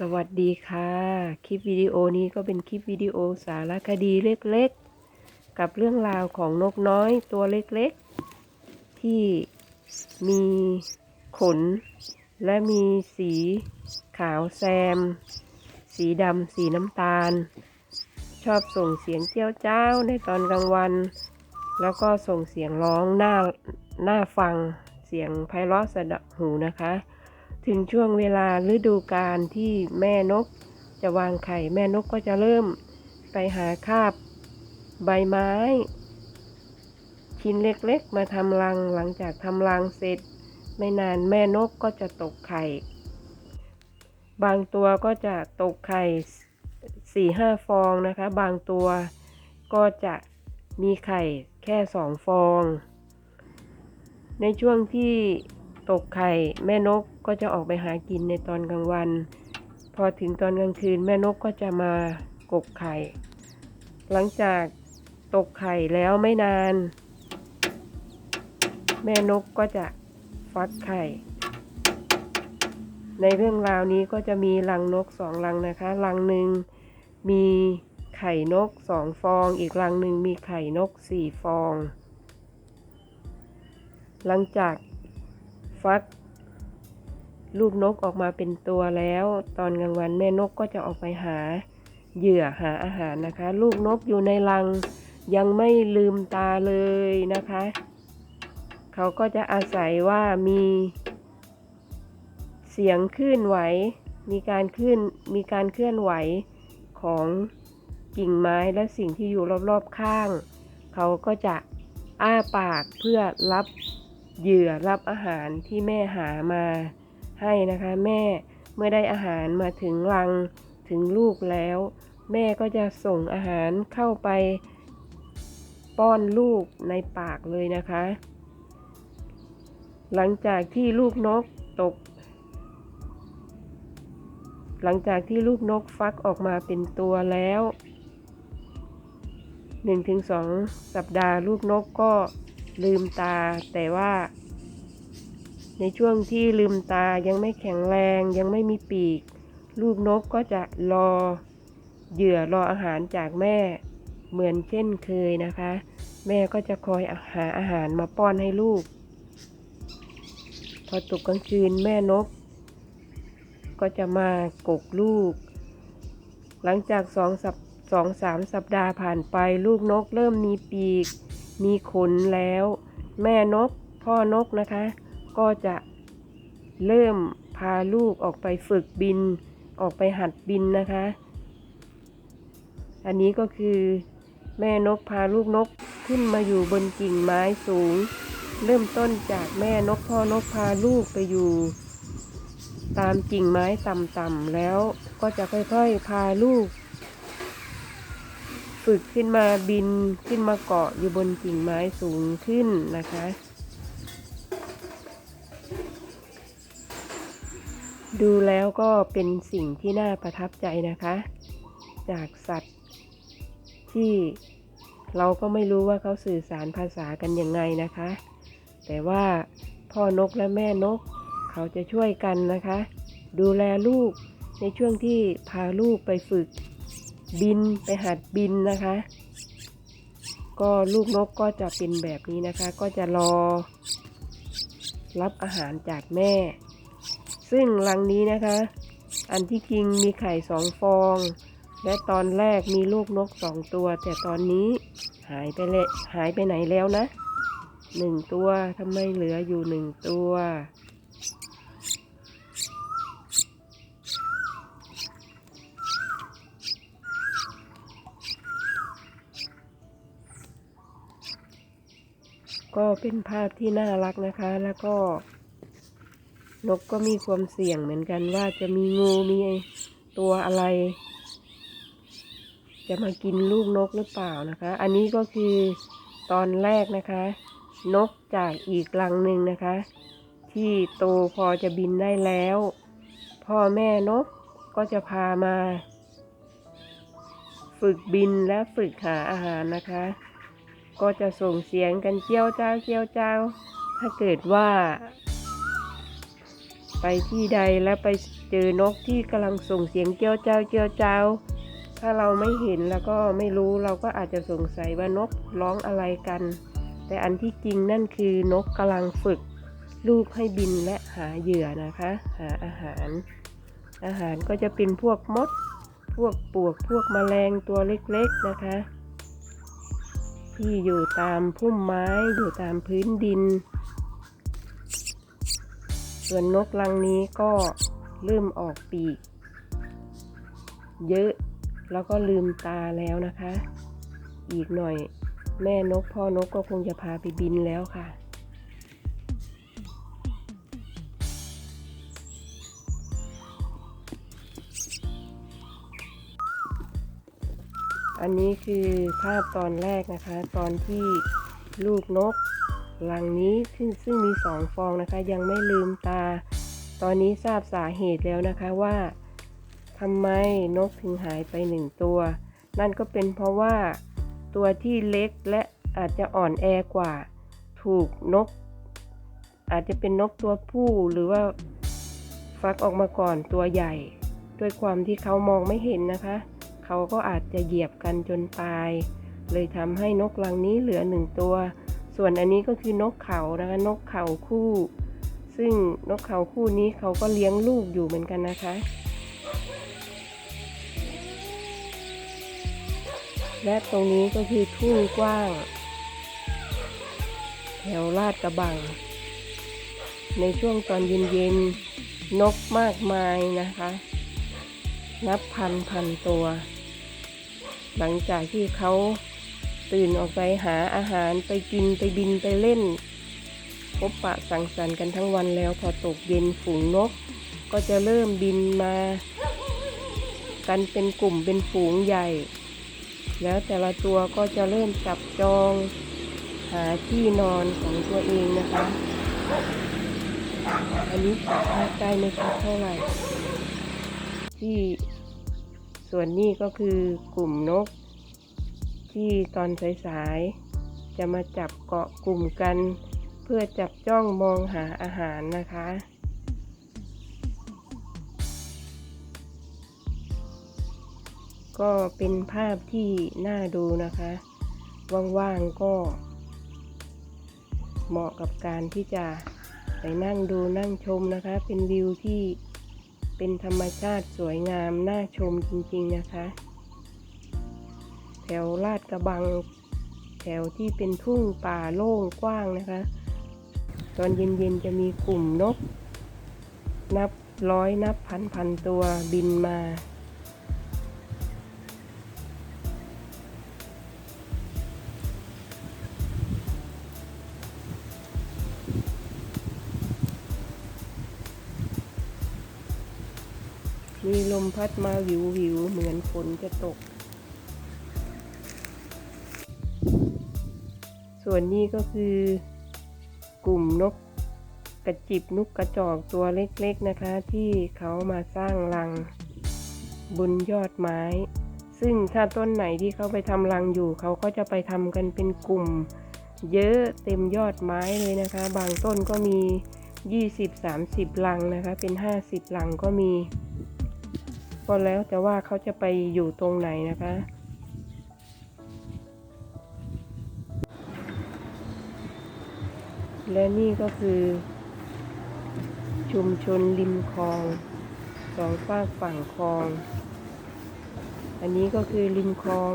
สวัสดีค่ะ คลิปวิดีโอนี้ก็เป็นคลิปวิดีโอสารคดีเล็กๆ กับเรื่องราวของนกน้อยตัวเล็กๆ ที่มีขน และมีสีขาวแซม สีดำสีน้ำตาล ชอบส่งเสียงเจ้ยวเจ้าในตอนกลางวัน แล้วก็ส่งเสียงร้องน่าน่าฟังเสียงไพเราะสะดหูนะคะ ถึงช่วงเวลาฤดูกาลที่แม่นก จะวางไข่แม่นกก็จะเริ่มไปหาคาบใบไม้ ชิ้นเล็กๆ มาทำรังหลังจากทำรังเสร็จ ไม่นานแม่นกก็จะตกไข่ บางตัวก็จะตกไข่สี่ห้าฟองนะคะ บางตัวก็จะมีไข่แค่สองฟอง ในช่วงที่ตกไข่แม่นก ก็จะออกไปหากินในตอนกลางวัน พอถึงตอนกลางคืนแม่นกก็จะมากกไข่ หลังจากตกไข่แล้วไม่นาน แม่นกก็จะฟักไข่ ในเรื่องราวนี้ก็จะมีรังนกสองรังนะคะรังหนึ่งมีไข่นกสองฟอง อีกรังหนึ่งมีไข่นกสี่ฟอง หลังจากฟัก ลูกนกออกมาเป็นตัวแล้ว ตอนกลางวันแม่นกก็จะออกไปหาเหยื่อหาอาหารนะคะ ลูกนกอยู่ในรังยังไม่ลืมตาเลยนะคะ เขาก็จะอาศัยว่ามีเสียงคลื่นไหว มีการคลื่นมีการเคลื่อนไหวของกิ่งไม้และสิ่งที่อยู่รอบๆข้าง เขาก็จะอ้าปากเพื่อรับเหยื่อรับอาหารที่แม่หามา ให้นะคะ แม่เมื่อได้อาหารมาถึงรังถึงลูกแล้ว แม่ก็จะส่งอาหารเข้าไป ป้อนลูกในปากเลยนะคะ หลังจากที่ลูกนกตก หลังจากที่ลูกนกฟักออกมาเป็นตัวแล้ว 1-2 สัปดาห์ลูกนกก็ลืมตาแต่ว่า ในช่วงที่ลืมตายังไม่แข็งแรงยังไม่มีปีก ลูกนกก็จะรอเหยื่อรออาหารจากแม่เหมือนเช่นเคยนะคะ แม่ก็จะคอยหาอาหารมาป้อนให้ลูก พอตกกลางคืนแม่นก ก็จะมากกลูก หลังจากสองสัปสองสามสัปดาห์ผ่านไปลูกนกเริ่มมีปีก มีขนแล้ว แม่นกพ่อนกนะคะ ก็จะเริ่มพาลูกออกไปฝึกบิน ออกไปหัดบินนะคะ อันนี้ก็คือแม่นกพาลูกนกขึ้นมาอยู่บนกิ่งไม้สูง เริ่มต้นจากแม่นกพ่อนกพาลูกไปอยู่ ตามกิ่งไม้ต่ำๆแล้วก็จะค่อยๆพาลูก ฝึกขึ้นมาบินขึ้นมาเกาะอยู่บนกิ่งไม้สูงขึ้นนะคะ ดูแล้วก็เป็นสิ่งที่น่าประทับใจนะคะ จากสัตว์ที่เราก็ไม่รู้ว่าเขาสื่อสารภาษากันยังไงนะคะ แต่ว่าพ่อนกและแม่นก เขาจะช่วยกันนะคะ ดูแลลูกในช่วงที่พาลูกไปฝึกบินไปหัดบินนะคะ ก็ลูกนกก็จะเป็นแบบนี้นะคะ ก็จะรอ รับอาหารจากแม่ ซึ่งรังนี้นะคะ อันที่จริงมีไข่สองฟอง และตอนแรกมีลูกนกสองตัว แต่ตอนนี้หายไปเลยหายไปไหนแล้วนะหนึ่งตัวทำไมเหลืออยู่หนึ่งตัว ก็เป็นภาพที่น่ารักนะคะแล้วก็ นกก็มีความเสี่ยงเหมือนกันว่าจะมีงูมีตัวอะไร จะมากินลูกนกหรือเปล่านะคะ อันนี้ก็คือตอนแรกนะคะ นกจากอีกรังหนึ่งนะคะ ที่โตพอจะบินได้แล้ว พ่อแม่นกก็จะพามา ฝึกบินและฝึกหาอาหารนะคะ ก็จะส่งเสียงกันเจียวเจ้าเจียวเจ้า ถ้าเกิดว่า ไปที่ใดแล้วไปเจอนกที่กำลังส่งเสียงเจียวเจ้าเจียวเจ้า ถ้าเราไม่เห็นแล้วก็ไม่รู้เราก็อาจจะสงสัยว่านกร้องอะไรกัน แต่อันที่จริงนั่นคือนกกำลังฝึก ลูกให้บินและหาเหยื่อนะคะ หาอาหาร อาหารก็จะเป็นพวกมด พวกปลวกพวกแมลงตัวเล็กๆนะคะ ที่อยู่ตามพุ่มไม้อยู่ตามพื้นดิน ส่วนนกลังนี้ก็เริ่มออกปีก เยอะแล้วก็ลืมตาแล้วนะคะ อีกหน่อยแม่นกพ่อนกก็คงจะพาไปบินแล้วค่ะ อันนี้คือภาพตอนแรกนะคะ ตอนที่ลูกนก ลังนี้ซึ่งซึ่งมีสองฟองนะคะ ยังไม่ลืมตา ตอนนี้ทราบสาเหตุแล้วนะคะว่าทำไมนกถึงหายไปหนึ่งตัว นั่นก็เป็นเพราะว่าตัวที่เล็กและอาจจะอ่อนแอกว่า ถูกนก อาจจะเป็นนกตัวผู้หรือว่าฟักออกมาก่อนตัวใหญ่ ด้วยความที่เขามองไม่เห็นนะคะ เขาก็อาจจะเหยียบกันจนตาย เลยทำให้นกลังนี้เหลือหนึ่งตัว ส่วนอันนี้ก็คือนกเขานะคะนกเขาคู่ ซึ่งนกเขาคู่นี้เขาก็เลี้ยงลูกอยู่เหมือนกันนะคะ และตรงนี้ก็คือทุ่งกว้าง แถวลาดกระบัง ในช่วงตอนเย็นๆนกมากมายนะคะ นับพันพันตัว หลังจากที่เขา ตื่นออกไปหาอาหารไปกินไปบินไปเล่น พบปะสังสรรค์กันทั้งวันแล้วพอตกเย็นฝูงนก ก็จะเริ่มบินมา กันเป็นกลุ่มเป็นฝูงใหญ่ แล้วแต่ละตัวก็จะเริ่มจับจอง หาที่นอนของตัวเองนะคะ อันนี้จับภาพได้ไม่ชัดเท่าไหร่ที่ส่วนนี้ก็คือกลุ่มนก ที่ตอนสายๆ จะมาจับเกาะกลุ่มกัน เพื่อจับจ้องมองหาอาหารนะคะ ก็เป็นภาพที่น่าดูนะคะ ว่างๆก็ เหมาะกับการที่จะไปนั่งดูนั่งชมนะคะ เป็นวิวที่เป็นธรรมชาติสวยงาม น่าชมจริงๆนะคะ แถวลาดกระบัง แถวที่เป็นทุ่งป่าโล่งกว้างนะคะ ตอนเย็นๆจะมีกลุ่มนก นับร้อยนับพันพันตัวบินมามีลมพัดมาวิววิวเหมือนฝนจะตก ส่วนนี้ก็คือกลุ่มนกกระจิบนกกระจอกตัวเล็กๆนะคะ ที่เขามาสร้างรังบนยอดไม้ ซึ่งถ้าต้นไหนที่เขาไปทำรังอยู่ เขาก็จะไปทำกันเป็นกลุ่ม เยอะเต็มยอดไม้เลยนะคะ บางต้นก็มี 20-30 รังนะคะ เป็น 50 รังก็มีก็แล้วแต่ว่าเขาจะไปอยู่ตรงไหนนะคะ และนี่ก็คือ ชุมชนริมคลองสองฝากฝั่งคลอง อันนี้ก็คือริมคลอง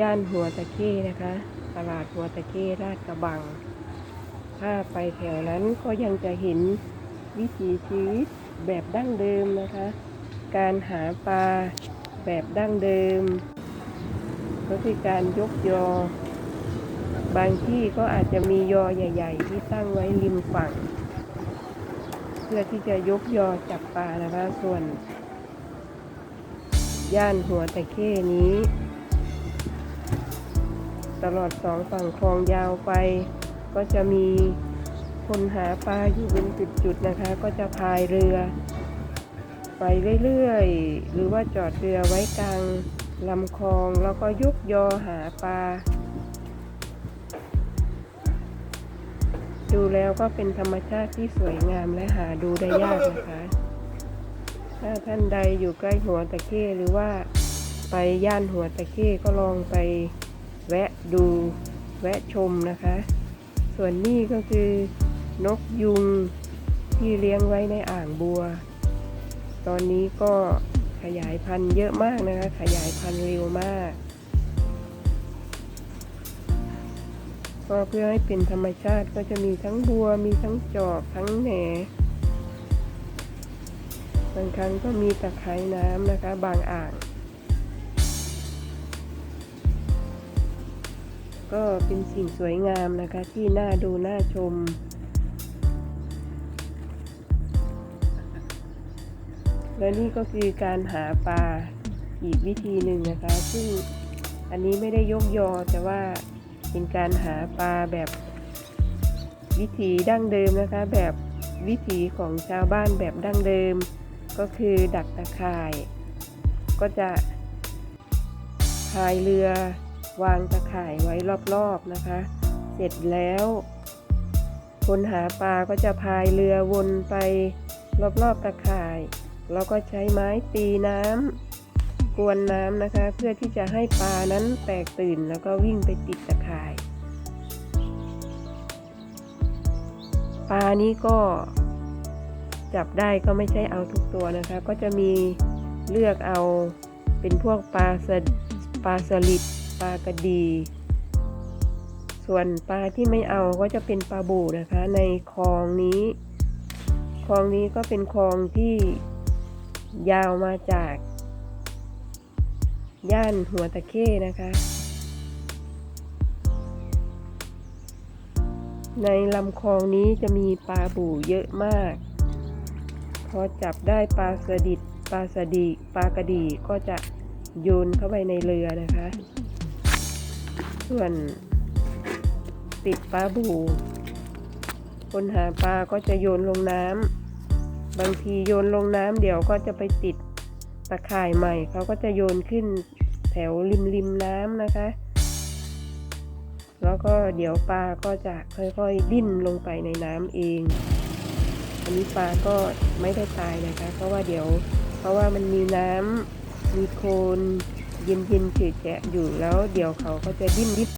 ย่านหัวตะเข้นะคะ ตลาดหัวตะเข้ราชกระบัง ถ้าไปแถวนั้นก็ยังจะเห็นวิถีชีวิตแบบดั้งเดิมนะคะ การหาปลาแบบดั้งเดิม ก็คือการยกยอ บางที่ก็อาจจะมียอใหญ่ ๆ ที่ตั้งไว้ริมฝั่ง เพื่อที่จะยกยอจับปลานะคะส่วน ย่านหัวตะเข้นี้ ตลอดสองฝั่งคลองยาวไป ก็จะมีคนหาปลาอยู่เป็นจุดๆนะคะ ก็จะพายเรือไปเรื่อยๆ หรือว่าจอดเรือไว้กลางลำคลองแล้วก็ยกยอหาปลา ดูแล้วก็เป็นธรรมชาติที่สวยงามและหาดูได้ยากนะคะ ถ้าท่านใดอยู่ใกล้หัวตะเข้หรือว่าไปย่านหัวตะเข้ก็ลองไปแวะดูแวะชมนะคะ ส่วนนี้ก็คือนกยุงที่เลี้ยงไว้ในอ่างบัว ตอนนี้ก็ขยายพันธุ์เยอะมากนะคะ ขยายพันธุ์เร็วมาก ก็เพื่อให้เป็นธรรมชาติก็จะมีทั้งบัว มีทั้งจอกทั้งแหนบางครั้งก็มีตะไคร้น้ำนะคะ บางอ่าง ก็เป็นสิ่งสวยงามนะคะ ที่น่าดูน่าชม และนี่ก็คือการหาปลาอีกวิธีหนึ่งนะคะ ซึ่งอันนี้ไม่ได้ยกยอแต่ว่า เป็นการหาปลาแบบวิถีดั้งเดิมนะคะ แบบวิถีของชาวบ้านแบบดั้งเดิม ก็คือดักตะข่าย ก็จะพายเรือวางตะข่ายไว้รอบๆนะคะ เสร็จแล้ว คนหาปลาก็จะพายเรือวนไปรอบๆตะข่าย แล้วก็ใช้ไม้ตีน้ำ กวนน้ำนะคะ เพื่อที่จะให้ปลานั้นแตกตื่นแล้วก็วิ่งไปติดตะข่าย ปลานี้ก็จับได้ก็ไม่ใช่เอาทุกตัวนะคะ ก็จะมีเลือกเอาเป็นพวกปลาสปลาสลิดปลากระดี ส่วนปลาที่ไม่เอาก็จะเป็นปลาบูนะคะ ในคลองนี้คลองนี้ก็เป็นคลองที่ยาวมาจาก ย่านหัวตะเข้นะคะ ในลำคลองนี้จะมีปลาบู่เยอะมาก พอจับได้ปลาสดิดปลาสดีปลากระดีก็จะโยนเข้าไปในเรือนะคะ ส่วนติดปลาบู่คนหาปลาก็จะโยนลงน้ำบางทีโยนลงน้ำเดี๋ยวก็จะไปติด ตะข่ายใหม่เขาก็จะโยนขึ้นแถวริมริมน้ำนะคะ แล้วก็เดี๋ยวปลาก็จะค่อยๆดิ้นลงไปในน้ำเอง อันนี้ปลาก็ไม่ได้ตายนะคะ เพราะว่าเดี๋ยวเพราะว่ามันมีน้ำมีโคลนเย็นๆเฉยแฉะอยู่แล้วเดี๋ยวเขาก็จะดิ้นดิ้น